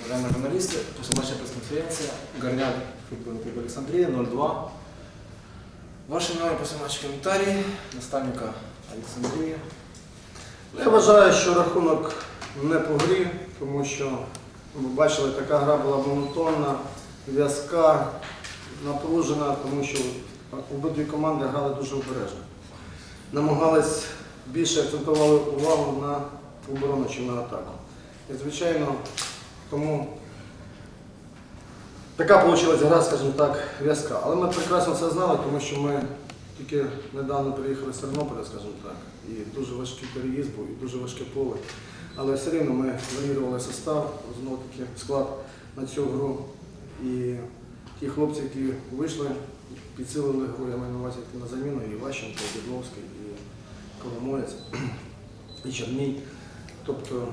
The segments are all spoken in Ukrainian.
Уважаемые журналисты, послезначная пресс-конференция, Горняк, футбольный клуб Александрия, 0-2. Ваши имена и послезначные комментарии наставника Олександрії. Я вважаю, що рахунок не по грі, тому що ви бачили, така гра була монотонна, в'язка, напружена, тому що обидві команди грали дуже обережно. Намагались більше акцентували увагу на оборону, чи на атаку. І, звичайно, тому така вийшла гра, скажімо так, в'язка. Але ми прекрасно це знали, тому що ми тільки недавно приїхали з Тернополя, скажімо так, і дуже важкий переїзд був, і дуже важке поле. Але все рівно ми варіювали состав, знову таки склад на цю гру. І ті хлопці, які вийшли, підсилили гру, я маю на увазі на заміну, і Ващенко, і Дідловський, і Коломоєць, і Черній. Тобто,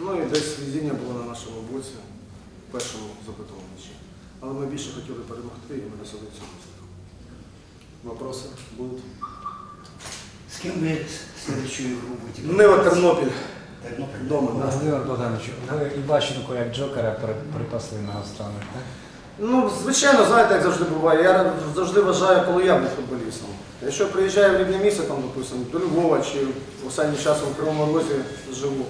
ну і десь везіння було на боці в першому запитому м'ячі. Але ми більше хотіли перемогти, і ми досягли цього. Вопросы будут? С кем вы следующую игру будете? Нива Тернопіль Тернопіль. вдома. Да. Володимир Богданович, ви Іващенко як Джокера при- припасли на останок, так? Ну, звичайно, знаєте, як завжди буває. Я завжди вважаю, коли я був футболістом. Якщо приїжджаю в рідне місце, там, допустимо, до Львова чи останнім часом в Кривому Розі живу.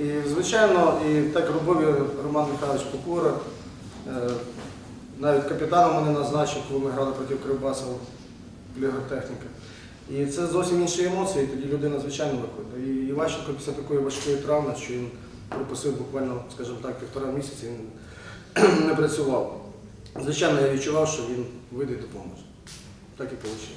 І, звичайно, і так робив Роман Михайлович Покора. Е, Навіть капітаном мене назначив, коли ми грали проти Кривбаса в Ліготехніка. І це зовсім інші емоції, тоді людина, звичайно, виходить. І Іващенко після такої важкої травми, що він пропустив буквально, скажімо так, півтора місяці, він не працював. Звичайно, я відчував, що він вийде і допоможе. Так і вийшло.